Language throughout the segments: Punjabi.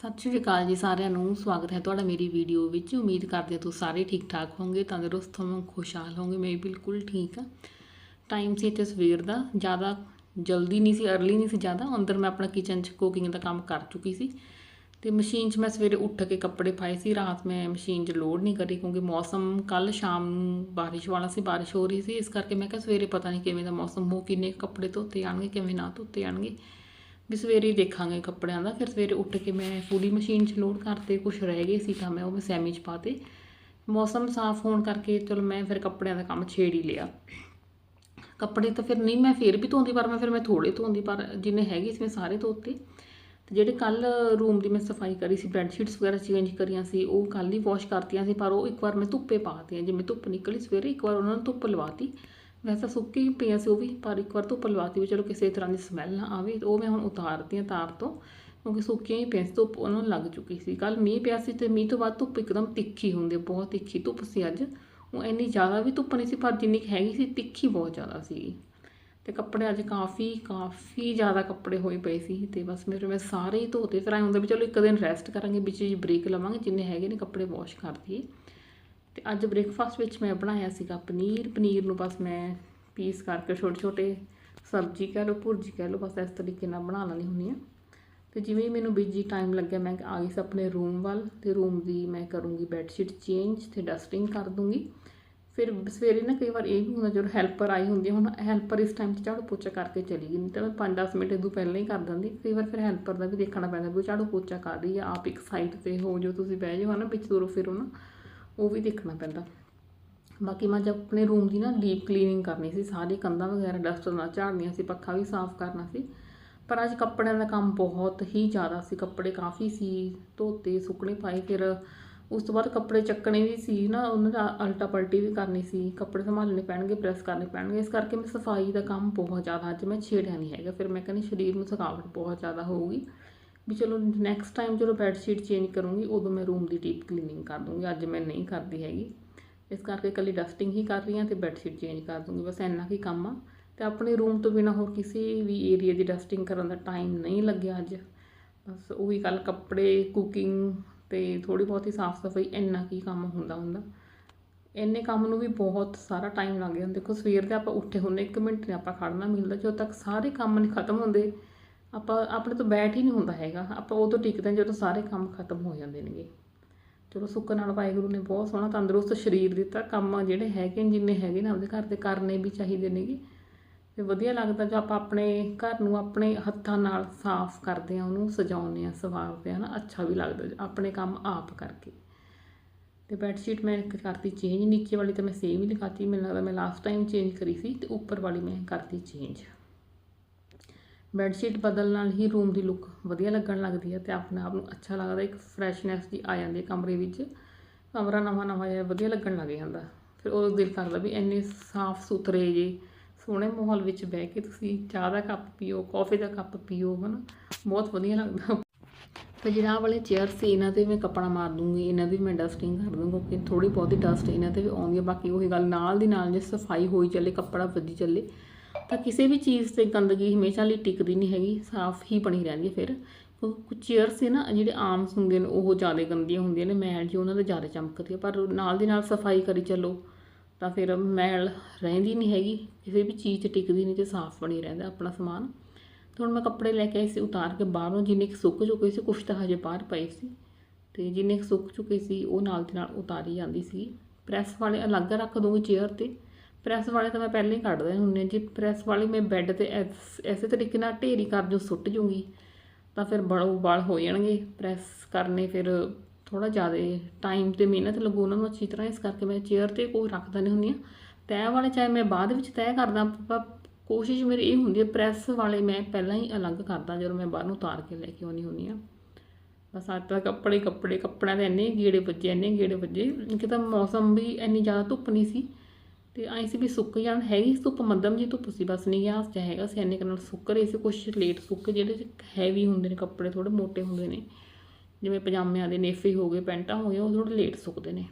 ਸਤਿ ਸ਼੍ਰੀ ਅਕਾਲ ਜੀ ਸਾਰਿਆਂ ਨੂੰ, ਸਵਾਗਤ ਹੈ ਤੁਹਾਡਾ ਮੇਰੀ ਵੀਡੀਓ ਵਿੱਚ। ਉਮੀਦ ਕਰਦੇ ਹਾਂ ਤੁਸੀਂ ਸਾਰੇ ਠੀਕ ਠਾਕ ਹੋਵੋਗੇ, ਤੰਦਰੁਸਤ ਹੋਵੋਗੇ, ਖੁਸ਼ਹਾਲ ਹੋਵੋਗੇ, ਮੈਂ ਵੀ ਬਿਲਕੁਲ ਠੀਕ ਹਾਂ। ਟਾਈਮ ਸੀ ਇੱਥੇ ਸਵੇਰ ਦਾ, ਜ਼ਿਆਦਾ ਜਲਦੀ ਨਹੀਂ ਸੀ ਅਰਲੀ ਨਹੀਂ ਸੀ ਜ਼ਿਆਦਾ, ਅੰਦਰ ਮੈਂ ਆਪਣਾ ਕਿਚਨ 'ਚ ਕੁਕਿੰਗ ਦਾ ਕੰਮ ਕਰ ਚੁੱਕੀ ਸੀ। ਤੇ ਮਸ਼ੀਨ 'ਚ ਮੈਂ ਸਵੇਰੇ ਉੱਠ ਕੇ ਕੱਪੜੇ ਪਾਏ ਸੀ, ਰਾਤ ਮੈਂ ਮਸ਼ੀਨ 'ਚ ਲੋਡ ਨਹੀਂ ਕਰੀ ਕਿਉਂਕਿ ਮੌਸਮ ਕੱਲ ਸ਼ਾਮ ਨੂੰ ਬਾਰਿਸ਼ ਵਾਲਾ ਸੀ, ਬਾਰਿਸ਼ ਹੋ ਰਹੀ ਸੀ, ਇਸ ਕਰਕੇ ਮੈਂ ਕਿਹਾ ਸਵੇਰੇ ਪਤਾ ਨਹੀਂ ਕਿਵੇਂ ਦਾ ਮੌਸਮ ਹੋ, ਕਿੰਨੇ ਕੱਪੜੇ ਧੋਤੇ ਜਾਣਗੇ, ਕਿਵੇਂ ਨਾ ਧੋਤੇ ਜਾਣਗੇ। ਵੀ ਸਵੇਰੇ ਹੀ ਦੇਖਾਂਗੇ ਕੱਪੜਿਆਂ ਦਾ, ਫਿਰ ਸਵੇਰੇ ਉੱਠ ਕੇ ਮੈਂ ਫੂਡੀ ਮਸ਼ੀਨ 'ਚ ਲੋਡ ਕਰਤੇ ਕੁਝ ਰਹਿ ਗਏ ਸੀ ਤਾਂ ਮੈਂ ਉਹ ਮੈਂ ਸੈਮੀ 'ਚ ਪਾਤੇ। ਮੌਸਮ ਸਾਫ਼ ਹੋਣ ਕਰਕੇ ਚਲੋ ਮੈਂ ਫਿਰ ਕੱਪੜਿਆਂ ਦਾ ਕੰਮ ਛੇੜ ਹੀ ਲਿਆ। ਕੱਪੜੇ ਤਾਂ ਫਿਰ ਨਹੀਂ, ਮੈਂ ਫਿਰ ਵੀ ਧੋਂਦੀ ਪਰ ਮੈਂ ਫਿਰ ਮੈਂ ਥੋੜੇ ਧੋਂਦੀ ਪਰ ਜਿੰਨੇ ਹੈਗੇ ਸੀ ਮੈਂ ਸਾਰੇ ਧੋਤੇ। ਤੇ ਜਿਹੜੇ ਕੱਲ ਰੂਮ ਦੀ ਮੈਂ ਸਫ਼ਾਈ ਕਰੀ ਸੀ, ਬੈੱਡ ਸ਼ੀਟਸ ਵਗੈਰਾ ਚੇਂਜ ਕਰੀਆਂ ਸੀ, ਉਹ ਕੱਲ ਹੀ ਵਾਸ਼ ਕਰਤੀਆਂ ਸੀ ਪਰ ਉਹ ਇੱਕ ਵਾਰ ਮੈਂ ਧੁੱਪੇ ਪਾਤੀਆਂ, ਜਿਵੇਂ ਧੁੱਪ ਨਿਕਲੀ ਸਵੇਰੇ ਇੱਕ ਵਾਰ ਉਹਨਾਂ ਨੂੰ ਧੁੱਪ ਲਵਾਤੀ। ਵੈਸੇ ਸੁੱਕੀ ਹੀ ਪਈਆਂ ਸੀ ਉਹ ਵੀ, ਪਰ ਇੱਕ ਵਾਰ ਧੁੱਪ ਲਵਾਤੀ ਵੀ ਚਲੋ ਕਿਸੇ ਤਰ੍ਹਾਂ ਦੀ ਸਮੈਲ ਨਾ ਆਵੇ, ਉਹ ਮੈਂ ਹੁਣ ਉਤਾਰਤੀਆਂ ਤਾਰ ਤੋਂ, ਕਿਉਂਕਿ ਸੁੱਕੀਆਂ ਹੀ ਪਈਆਂ ਸੀ, ਧੁੱਪ ਉਹਨਾਂ ਨੂੰ ਲੱਗ ਚੁੱਕੀ ਸੀ। ਕੱਲ ਮੀਂਹ ਪਿਆ ਸੀ ਤੇ ਮੀਂਹ ਤੋਂ ਬਾਅਦ ਧੁੱਪ ਇੱਕਦਮ ਤਿੱਖੀ ਹੁੰਦੀ ਬਹੁਤ ਤਿੱਖੀ ਧੁੱਪ ਸੀ ਅੱਜ। ਉਹ ਇੰਨੀ ਜ਼ਿਆਦਾ ਵੀ ਧੁੱਪ ਨਹੀਂ ਸੀ, ਪਰ ਜਿੰਨੀ ਕੁ ਹੈਗੀ ਸੀ, ਤਿੱਖੀ ਬਹੁਤ ਜ਼ਿਆਦਾ ਸੀ ਤੇ ਕੱਪੜੇ ਅੱਜ ਕਾਫੀ ਕਾਫੀ ਜ਼ਿਆਦਾ ਕੱਪੜੇ ਹੋਏ ਪਏ ਸੀ ਤੇ ਬਸ ਮੇਰੇ, ਮੈਂ ਸਾਰੇ ਹੀ ਧੋਤੇ, ਫਿਰ ਐਂ ਹੁੰਦਾ ਵੀ ਚਲੋ ਇੱਕ ਦਿਨ ਰੈਸਟ ਕਰਾਂਗੇ, ਵਿੱਚ ਜੀ ਬ੍ਰੇਕ ਲਵਾਂਗੇ, ਜਿੰਨੇ ਹੈਗੇ ਨੇ ਕੱਪੜੇ ਵਾਸ਼ ਕਰ ਦਈਏ। ਤੇ ਅੱਜ ਬ੍ਰੇਕਫਾਸਟ ਵਿੱਚ ਮੈਂ ਬਣਾਇਆ ਸੀਗਾ ਪਨੀਰ। ਪਨੀਰ ਨੂੰ ਬਸ ਮੈਂ ਪੀਸ ਕਰਕੇ ਛੋਟੇ ਛੋਟੇ ਸਬਜ਼ੀ ਕਹਿ ਲਓ, ਭੁਰਜੀ ਕਹਿ ਲਓ, ਬਸ ਇਸ ਤਰੀਕੇ ਨਾਲ ਬਣਾ ਲੈਣੀ ਹੁੰਦੀ ਆ ਤੇ ਜਿਵੇਂ ਹੀ ਮੈਨੂੰ ਬਿਜ਼ੀ ਟਾਈਮ ਲੱਗਿਆ, ਮੈਂ ਆ ਗਈ ਸੀ ਆਪਣੇ ਰੂਮ ਵੱਲ ਤੇ ਰੂਮ ਦੀ ਮੈਂ ਕਰੂੰਗੀ ਬੈੱਡ ਸ਼ੀਟ ਚੇਂਜ ਤੇ ਡਸਟਿੰਗ ਕਰ ਦੂੰਗੀ। ਫਿਰ ਸਵੇਰੇ ਨਾ ਕਈ ਵਾਰ ਇਹ ਵੀ ਹੁੰਦਾ, ਜਦੋਂ ਹੈਲਪਰ ਆਈ ਹੁੰਦੀ ਹੁਣ ਹੈਲਪਰ ਇਸ ਟਾਈਮ 'ਚ ਝਾੜੂ ਪੋਚਾ ਕਰਕੇ ਚਲੀ ਗਈ, ਨਹੀਂ ਤਾਂ ਮੈਂ 5-10 ਮਿੰਟ ਇਦੋਂ ਪਹਿਲਾਂ ਹੀ ਕਰ ਦਿੰਦੀ। ਕਈ ਵਾਰ ਫਿਰ ਹੈਲਪਰ ਦਾ ਵੀ ਦੇਖਣਾ ਪੈਂਦਾ ਵੀ ਝਾੜੂ ਪੋਚਾ ਕਰ ਰਹੀ ਆ, ਆਪ ਇੱਕ ਸਾਈਡ ਤੇ ਹੋ ਜੋ ਤੁਸੀਂ ਬਹਿ ਜਾਓ, ਹਨਾ ਵਿੱਚ ਤੁਰੋ ਫਿਰੋ ਨਾ। ਉਹ ਵੀ ਦੇਖਣਾ ਪੈਂਦਾ। ਬਾਕੀ ਮੈਂ ਜਦ ਆਪਣੇ ਰੂਮ ਦੀ ਨਾ ਡੀਪ ਕਲੀਨਿੰਗ ਕਰਨੀ ਸੀ, ਸਾਰੇ ਕੰਧਾਂ ਵਗੈਰਾ ਡਸਟ ਨਾਲ ਝਾੜਨੀਆਂ ਸੀ, ਪੱਖਾ ਵੀ ਸਾਫ਼ ਕਰਨਾ ਸੀ। ਪਰ ਅੱਜ ਕੱਪੜਿਆਂ ਦਾ ਕੰਮ ਬਹੁਤ ਹੀ ਜ਼ਿਆਦਾ ਸੀ, ਕੱਪੜੇ ਕਾਫੀ ਸੀ, ਧੋਤੇ, ਸੁੱਕਣੇ ਪਾਏ, ਫਿਰ ਉਸ ਤੋਂ ਬਾਅਦ ਕੱਪੜੇ ਚੱਕਣੇ ਵੀ ਸੀ ਨਾ, ਉਹਨਾਂ ਦਾ ਅਲਟਾ ਪਲਟੀ ਵੀ ਕਰਨੀ ਸੀ, ਕੱਪੜੇ ਸੰਭਾਲਣੇ ਪੈਣਗੇ, ਪ੍ਰੈਸ ਕਰਨੇ ਪੈਣਗੇ, ਇਸ ਕਰਕੇ ਮੈਂ ਸਫ਼ਾਈ ਦਾ ਕੰਮ ਬਹੁਤ ਜ਼ਿਆਦਾ, ਅੱਜ ਮੈਂ ਛੇੜਿਆ ਨਹੀਂ ਹੈਗਾ, ਫਿਰ ਮੈਂ ਕਹਿੰਦੀ ਸਰੀਰ ਨੂੰ ਥਕਾਵਟ ਬਹੁਤ ਜ਼ਿਆਦਾ ਹੋਊਗੀ। ਵੀ ਚਲੋ ਨੈਕਸਟ ਟਾਈਮ ਜਦੋਂ ਬੈੱਡ ਸ਼ੀਟ ਚੇਂਜ ਕਰੂੰਗੀ, ਉਦੋਂ ਮੈਂ ਰੂਮ ਦੀ ਡੀਪ ਕਲੀਨਿੰਗ ਕਰ ਦੂੰਗੀ। ਅੱਜ ਮੈਂ ਨਹੀਂ ਕਰਦੀ ਹੈਗੀ। ਇਸ ਕਰਕੇ ਇਕੱਲੀ ਡਸਟਿੰਗ ਹੀ ਕਰ ਰਹੀ ਹਾਂ ਤੇ ਬੈੱਡ ਸ਼ੀਟ ਚੇਂਜ ਕਰ ਦੂੰਗੀ। ਬਸ ਇੰਨਾ ਹੀ ਕੰਮ ਆ। ਤੇ ਆਪਣੇ ਰੂਮ ਤੋਂ ਬਿਨਾ ਹੋਰ ਕਿਸੇ ਵੀ ਏਰੀਆ ਦੀ ਡਸਟਿੰਗ ਕਰਨ ਦਾ ਟਾਈਮ ਨਹੀਂ ਲੱਗਿਆ ਅੱਜ। ਬਸ ਉਹੀ ਗੱਲ, ਕੱਪੜੇ ਕੁਕਿੰਗ ਤੇ ਥੋੜੀ ਬਹੁਤੀ ਸਾਫ਼ ਸਫ਼ਾਈ ਇੰਨਾ ਕੀ ਕੰਮ ਹੁੰਦਾ ਹੁੰਦਾ। ਇੰਨੇ ਕੰਮ ਨੂੰ ਵੀ ਬਹੁਤ ਸਾਰਾ ਟਾਈਮ ਲੱਗ ਜਾਂਦਾ। ਦੇਖੋ ਸਵੇਰ ਦੇ ਆਪਾਂ ਉੱਠੇ ਹੁੰਨੇ 1 ਮਿੰਟ ਨਹੀਂ ਆਪਾਂ ਖੜਨਾ ਮਿਲਦਾ। ਜਦੋਂ ਤੱਕ ਸਾਰੇ ਕੰਮ ਨਹੀਂ ਖਤਮ ਹੁੰਦੇ ਆਪਾਂ ਆਪਣੇ ਤੋਂ ਬੈਠ ਹੀ ਨਹੀਂ ਹੁੰਦਾ ਹੈਗਾ। ਆਪਾਂ ਉਦੋਂ ਟਿਕਦੇ ਹਾਂ ਜਦੋਂ ਸਾਰੇ ਕੰਮ ਖਤਮ ਹੋ ਜਾਂਦੇ ਨੇਗੇ। ਚਲੋ ਸੁੱਖ ਨਾਲ ਵਾਹਿਗੁਰੂ ਨੇ ਬਹੁਤ ਸੋਹਣਾ ਤੰਦਰੁਸਤ ਸਰੀਰ ਦਿੱਤਾ। ਕੰਮ ਜਿਹੜੇ ਹੈਗੇ ਨੇ, ਜਿੰਨੇ ਹੈਗੇ ਨੇ ਆਪਦੇ ਘਰ ਦੇ ਕਰਨੇ ਵੀ ਚਾਹੀਦੇ ਨੇਗੇ। ਤੇ ਵਧੀਆ ਲੱਗਦਾ ਜੋ ਆਪਾਂ ਆਪਣੇ ਘਰ ਨੂੰ ਆਪਣੇ ਹੱਥਾਂ ਨਾਲ ਸਾਫ਼ ਕਰਦੇ ਆ ਉਹਨੂੰ ਸਜਾਉਂਦੇ ਆ ਸਵਾਰਦੇ ਆ ਨਾ ਅੱਛਾ ਵੀ ਲੱਗਦਾ ਆਪਣੇ ਕੰਮ ਆਪ ਕਰਕੇ। ਤੇ ਬੈੱਡ ਸ਼ੀਟ ਮੈਂ ਇੱਕ ਕਰਤੀ ਚੇਂਜ ਨੀਚੇ ਵਾਲੀ ਤਾਂ ਮੈਂ ਸੇਮ ਹੀ ਦਿਖਾਤੀ ਮੈਨੂੰ ਲੱਗਦਾ ਮੈਂ ਲਾਸਟ ਟਾਈਮ ਚੇਂਜ ਕਰੀ ਸੀ ਤੇ ਉੱਪਰ ਵਾਲੀ ਮੈਂ ਕਰਤੀ ਚੇਂਜ ਬੈੱਡਸ਼ੀਟ ਬਦਲ ਨਾਲ ਹੀ ਰੂਮ ਦੀ ਲੁੱਕ ਵਧੀਆ ਲੱਗਣ ਲੱਗਦੀ ਹੈ ਤੇ ਆਪਣੇ ਆਪ ਨੂੰ ਅੱਛਾ ਲੱਗਦਾ, ਇੱਕ ਫਰੈਸ਼ਨੈਸ ਜੀ ਆ ਜਾਂਦੀ ਹੈ ਕਮਰੇ ਵਿੱਚ। ਕਮਰਾ ਨਵਾਂ ਨਵਾਂ ਜਿਹਾ ਵਧੀਆ ਲੱਗਣ ਲੱਗ ਜਾਂਦਾ। ਫਿਰ ਉਹ ਦਿਲ ਕਰਦਾ ਵੀ ਇੰਨੇ ਸਾਫ਼ ਸੁਥਰੇ ਜੇ, ਸੋਹਣੇ ਮਾਹੌਲ ਵਿੱਚ ਬਹਿ ਕੇ ਤੁਸੀਂ ਚਾਹ ਦਾ ਕੱਪ ਪੀਓ ਕੌਫੀ ਦਾ ਕੱਪ ਪੀਓ, ਹਨਾ? ਬਹੁਤ ਵਧੀਆ ਲੱਗਦਾ। ਤੇ ਜਿਹੜਾ ਵਾਲੇ ਚੇਅਰ ਸੀ, ਇਹਨਾਂ ਤੇ ਮੈਂ ਕੱਪੜਾ ਮਾਰ ਦੂੰਗੀ, ਇਹਨਾਂ ਦੀ ਮੈਂ ਡਸਟਿੰਗ ਕਰ ਦੂੰਗੀ, ਕਿਉਂਕਿ ਥੋੜੀ ਬਹੁਤੀ ਡਸਟ ਇਹਨਾਂ ਤੇ ਵੀ ਆਉਂਦੀ ਹੈ। ਬਾਕੀ ਉਹੀ ਗੱਲ ਨਾਲ ਦੀ ਨਾਲ ਜੇ ਸਫ਼ਾਈ ਹੋਈ ਚੱਲੇ, ਕੱਪੜਾ ਵੱਜੀ ਚੱਲੇ ਤਾਂ ਕਿਸੇ ਵੀ ਚੀਜ਼ ਤੇ ਗੰਦਗੀ ਹਮੇਸ਼ਾ ਲਈ ਟਿਕਦੀ ਨਹੀਂ ਹੈਗੀ, ਸਾਫ਼ ਹੀ ਬਣੀ ਰਹਿੰਦੀ ਹੈ ਫਿਰ। ਕੁਝ ਚੇਅਰਸ ਸੀ ਨਾ ਜਿਹੜੇ ਆਰਮਸ ਹੁੰਦੇ ਨੇ, ਉਹ ਜ਼ਿਆਦਾ ਗੰਦੀਆਂ ਹੁੰਦੀਆਂ ਨੇ ਮੈਲ ਜੀ ਉਹਨਾਂ ਦੇ ਜ਼ਿਆਦਾ ਚਮਕਦੀ ਹੈ, ਪਰ ਨਾਲ ਦੀ ਨਾਲ ਸਫ਼ਾਈ ਕਰੀ ਚੱਲੋ, ਤਾਂ ਫਿਰ ਮੈਲ ਰਹਿੰਦੀ ਨਹੀਂ ਹੈਗੀ, ਕਿਸੇ ਵੀ ਚੀਜ਼ 'ਚ ਟਿਕਦੀ ਨਹੀਂ ਤੇ ਸਾਫ਼ ਬਣੀ ਰਹਿੰਦਾ ਆਪਣਾ ਸਮਾਨ। ਤੇ ਹੁਣ ਮੈਂ ਕੱਪੜੇ ਲੈ ਕੇ ਆਈ ਸੀ ਉਤਾਰ ਕੇ ਬਾਹਰੋਂ, ਜਿੰਨੇ ਕੁ ਸੁੱਕ ਚੁੱਕੇ ਸੀ, ਕੁਛ ਤਾਂ ਹਜੇ ਬਾਹਰ ਪਏ ਸੀ। ਤੇ ਜਿੰਨੇ ਕੁ ਸੁੱਕ ਚੁੱਕੇ ਸੀ, ਉਹ ਨਾਲ ਦੀ ਨਾਲ ਉਤਾਰੀ ਜਾਂਦੀ ਸੀ। ਪ੍ਰੈਸ ਵਾਲੇ ਅਲੱਗ ਰੱਖ ਦੂੰਗੀ ਚੇਅਰ ਤੇ। ਪ੍ਰੈਸ ਵਾਲੇ ਤਾਂ ਮੈਂ ਪਹਿਲਾਂ ਹੀ ਕੱਢ ਦੇ ਹੁੰਨੇ ਜੇ ਪ੍ਰੈਸ ਵਾਲੀ ਮੈਂ ਬੈੱਡ ਤੇ ਐਸ- ਐਸੇ ਤਰੀਕੇ ਨਾਲ ਢੇਰੀ ਕਰ ਜੋ, ਸੁੱਟ ਜੂੰਗੀ, ਤਾਂ ਫਿਰ ਬੜੋ ਬਲ ਹੋ ਜਾਣਗੇ। ਪ੍ਰੈਸ ਕਰਨੇ ਫਿਰ ਥੋੜਾ ਜ਼ਿਆਦਾ ਟਾਈਮ ਤੇ ਮਿਹਨਤ ਲੱਗੂ ਉਹਨਾਂ ਨੂੰ, ਅੱਛੀ ਤਰ੍ਹਾਂ ਇਸ ਕਰਕੇ ਮੈਂ ਚੇਅਰ ਤੇ ਕੋਈ ਰੱਖਦਾ ਨਹੀਂ ਹੁੰਦੀ ਆ। ਤੈਅ ਵਾਲੇ ਚਾਹੇ ਮੈਂ ਬਾਅਦ ਵਿੱਚ ਤੈਅ ਕਰਦਾ, ਪਰ ਕੋਸ਼ਿਸ਼ ਮੇਰੀ ਇਹ ਹੁੰਦੀ ਹੈ ਪ੍ਰੈਸ ਵਾਲੇ ਮੈਂ ਪਹਿਲਾਂ ਹੀ ਅਲੱਗ ਕਰਦਾ, ਜਦੋਂ ਮੈਂ ਬਾਹਰ ਨੂੰ ਉਤਾਰ ਕੇ ਲੈ ਕੇ ਆਉਣੀ ਹੁੰਦੀ ਆ। ਬਸ ਅੱਜ ਤਾਂ ਕੱਪੜੇ ਕੱਪੜੇ, ਕੱਪੜਿਆਂ ਦੇ ਇੰਨੇ ਗੇੜੇ ਵੱਜੇ, ਇੰਨੇ ਗੇੜੇ ਵੱਜੇ ਕਿ ਤਾਂ ਮੌਸਮ ਵੀ ਇੰਨੀ ਜ਼ਿਆਦਾ ਧੁੱਪ ਨਹੀਂ ਸੀ। ਤੇ ਐਂ ਸੀ ਵੀ ਸੁੱਕ ਜਾਣ, ਹੈਗੀ ਧੁੱਪ ਮੱਧਮ ਜੀ ਧੁੱਪ ਸੀ, ਬਸ ਨਹੀਂ ਗਿਆ ਚਾਹ ਹੈਗਾ ਸਿਆਨੇ ਇੰਨੇ ਨਾਲ ਸੁੱਕ ਰਹੇ ਸੀ, ਕੁਛ ਲੇਟ ਸੁੱਕ ਜਿਹੜੇ ਹੈਵੀ ਹੁੰਦੇ ਨੇ ਕੱਪੜੇ ਥੋੜੇ ਮੋਟੇ ਹੁੰਦੇ ਨੇ। ਜਿਵੇਂ ਪਜਾਮਿਆਂ ਦੇ ਨੇਫੇ ਹੋ ਗਏ, ਪੈਂਟਾਂ ਹੋ ਗਏ ਉਹ ਥੋੜੇ ਲੇਟ ਸੁੱਕਦੇ ਨੇ।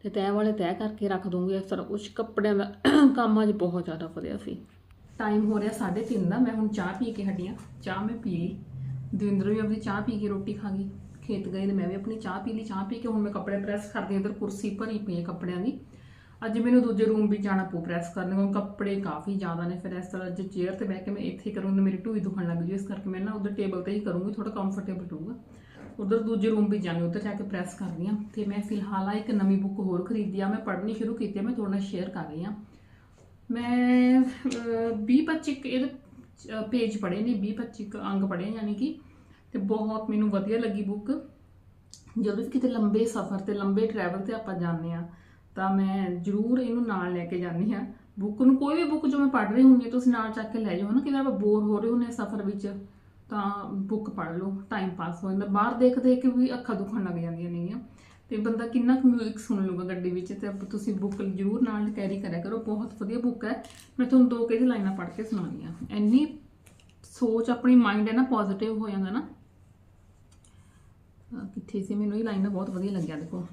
ਤੇ ਤੈਅ ਵਾਲੇ ਤੈਅ ਕਰਕੇ ਰੱਖ ਦੂੰਗੀ, ਇਸ ਤਰ੍ਹਾਂ ਕੁਛ ਕੱਪੜਿਆਂ ਦਾ ਕੰਮ ਅੱਜ ਬਹੁਤ ਜ਼ਿਆਦਾ ਵਧਿਆ ਸੀ। ਟਾਈਮ ਹੋ ਰਿਹਾ 3:30 ਦਾ, ਮੈਂ ਹੁਣ ਚਾਹ ਪੀ ਕੇ ਹਟੀ ਹਾਂ ਚਾਹ ਮੈਂ ਪੀ ਲਈ। ਦਵਿੰਦਰ ਵੀ ਆਪਣੀ ਚਾਹ ਪੀ ਕੇ ਰੋਟੀ ਖਾ ਗਈ। ਖੇਤ ਗਏ ਤੇ ਮੈਂ ਵੀ ਆਪਣੀ ਚਾਹ ਪੀ ਲਈ। ਚਾਹ ਪੀ ਕੇ ਹੁਣ ਮੈਂ ਕੱਪੜੇ ਪ੍ਰੈਸ ਕਰਦੀ ਹਾਂ ਇਧਰ ਕੁਰਸੀ ਭਰੀ ਪਈ ਹੈ ਕੱਪੜਿਆਂ ਦੀ। ਅੱਜ ਮੈਨੂੰ ਦੂਜੇ ਰੂਮ ਵੀ ਜਾਣਾ ਪਊ ਪ੍ਰੈਸ ਕਰਨ ਕਿਉਂਕਿ ਕੱਪੜੇ ਕਾਫੀ ਜ਼ਿਆਦਾ ਨੇ ਫਿਰ ਇਸ ਤਰ੍ਹਾਂ ਜੇ ਚੇਅਰ ਤੇ ਬਹਿ ਕੇ ਮੈਂ ਇੱਥੇ ਕਰੂੰਗੀ ਮੇਰੀ ਢੂਈ ਦੁਖਣ ਲੱਗ ਜੂ, ਇਸ ਕਰਕੇ ਮੈਂ ਨਾ ਉਧਰ ਟੇਬਲ ਤੇ ਹੀ ਕਰੂੰਗੀ ਥੋੜਾ ਕੰਫਰਟੇਬਲ ਰਹੂਗਾ। ਉਧਰ ਦੂਜੇ ਰੂਮ ਵੀ ਜਾਣੀ, ਉਧਰ ਜਾ ਕੇ ਪ੍ਰੈਸ ਕਰਦੀ ਹਾਂ। ਤੇ ਮੈਂ ਫਿਲਹਾਲ ਆ ਇੱਕ ਨਵੀਂ ਬੁੱਕ ਹੋਰ ਖਰੀਦੀ ਆ, ਮੈਂ ਪੜ੍ਹਨੀ ਸ਼ੁਰੂ ਕੀਤੀ ਆ, ਮੈਂ ਤੁਹਾਡੇ ਨਾਲ ਸ਼ੇਅਰ ਕਰ ਰਹੀ ਹਾਂ। ਮੈਂ 20 25 ਇਹਦੇ ਪੇਜ ਪੜ੍ਹੇ ਨੇ 20 25 ਅੰਗ ਪੜ੍ਹੇ ਯਾਨੀ ਕਿ, ਤੇ ਬਹੁਤ ਮੈਨੂੰ ਵਧੀਆ ਲੱਗੀ ਬੁੱਕ ਜਦੋਂ ਵੀ ਕਿਤੇ ਲੰਬੇ ਸਫ਼ਰ ਤੇ, ਲੰਬੇ ਟਰੈਵਲ ਤੇ ਆਪਾਂ ਜਾਂਦੇ ਆ ਤਾਂ ਮੈਂ ਜ਼ਰੂਰ ਇਹਨੂੰ ਨਾਲ ਲੈ ਕੇ ਜਾਂਦੀ ਹਾਂ। ਬੁੱਕ ਨੂੰ ਕੋਈ ਵੀ ਬੁੱਕ ਜੋ ਮੈਂ ਪੜ੍ਹ ਰਹੀ ਹੁੰਦੀ ਹਾਂ, ਤੁਸੀਂ ਨਾਲ ਚੱਕ ਕੇ ਲੈ ਜਾਓ। ਨਾ ਕਿ ਆਪਾਂ ਬੋਰ ਹੋ ਰਹੇ ਹੁੰਦੇ ਹਾਂ ਸਫ਼ਰ ਵਿੱਚ, ਤਾਂ ਬੁੱਕ ਪੜ੍ਹ ਲਓ। ਟਾਈਮ ਪਾਸ ਹੋ ਜਾਂਦਾ। ਬਾਹਰ ਦੇਖ ਦੇਖ ਕੇ ਵੀ ਅੱਖਾਂ ਦੁਖਣ ਲੱਗ ਜਾਂਦੀਆਂ ਨੇਗੀਆਂ। ਤੇ ਬੰਦਾ ਕਿੰਨਾ ਕੁ ਮਿਊਜ਼ਿਕ ਸੁਣ ਲੂਗਾ ਗੱਡੀ ਵਿੱਚ। ਤੇ ਤੁਸੀਂ ਬੁੱਕ ਜ਼ਰੂਰ ਨਾਲ ਕੈਰੀ ਕਰਿਆ ਕਰੋ। ਬਹੁਤ ਵਧੀਆ ਬੁੱਕ ਹੈ। ਮੈਂ ਤੁਹਾਨੂੰ ਦੋ ਕਿਹਦੀ ਲਾਈਨਾਂ ਪੜ੍ਹ ਕੇ ਸੁਣਾਉਂਦੀ ਆ ਇੰਨੀ ਸੋਚ ਆਪਣੀ ਮਾਈਂਡ ਹੈ ਨਾ ਪੋਜ਼ਿਟਿਵ ਹੋ ਜਾਂਦਾ ਨਾ। ਕਿੱਥੇ ਸੀ? ਮੈਨੂੰ ਇਹ ਲਾਈਨ ਬਹੁਤ ਵਧੀਆ ਲੱਗਿਆ, ਦੇਖੋ।